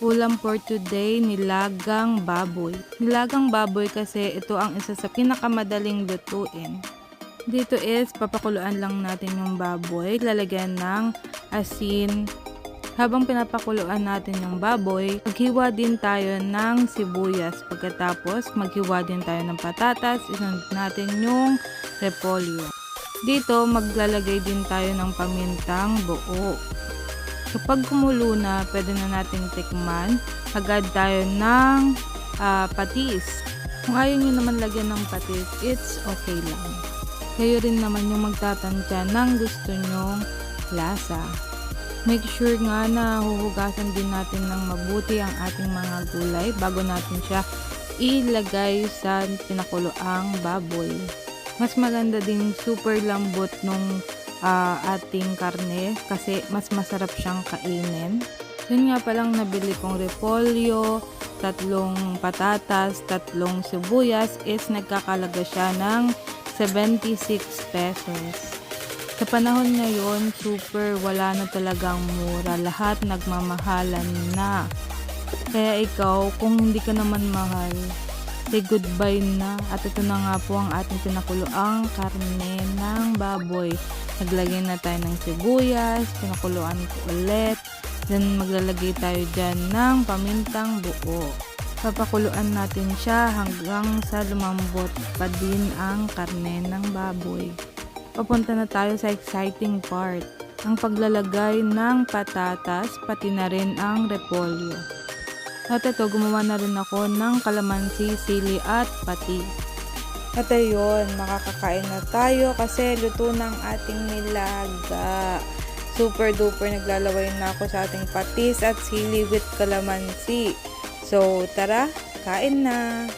Ulam for today, nilagang baboy. Nilagang baboy kasi ito ang isa sa pinakamadaling lutuin. Dito is papakuluan lang natin yung baboy, lalagyan ng asin. Habang pinapakuluan natin yung baboy, maghiwa din tayo ng sibuyas. Pagkatapos, maghiwa din tayo ng patatas, isunod natin yung repolyo. Dito, maglalagay din tayo ng pamintang buo. Kapag kumulo na, pwede na nating tikman. Agad tayo ng ah, patis. Kung ayaw nyo naman lagyan ng patis, it's okay lang. Kayo rin naman yung magtatansya ng gusto nyong lasa. Make sure nga na huhugasan din natin ng mabuti ang ating mga gulay bago natin siya ilagay sa pinakuloang baboy. Mas maganda din super lambot nung ah, ating karne kasi mas masarap siyang kainin. Yun nga palang nabili kong repolyo, tatlong patatas, tatlong sibuyas is nagkakalaga siya ng 76 pesos. Sa panahon ngayon, super wala na talagang mura. Lahat nagmamahalan na. Kaya ikaw, kung hindi ka naman mahal, say goodbye na. At ito na nga po ang ating pinakuloang karne ng baboy. Naglagay na tayo ng sibuyas, pinakuluan ko ulit. Then maglalagay tayo dyan ng pamintang buo. Papakuluan natin siya hanggang sa lumambot pa din ang karne ng baboy. Papunta na tayo sa exciting part. Ang paglalagay ng patatas, pati na rin ang repolyo. At ito, gumawa na rin ako ng kalamansi, sili at pati. At ayun, makakakain na tayo kasi luto ng ating nilaga. Super duper naglalaway na ako sa ating patis at sili with kalamansi. So, tara, kain na!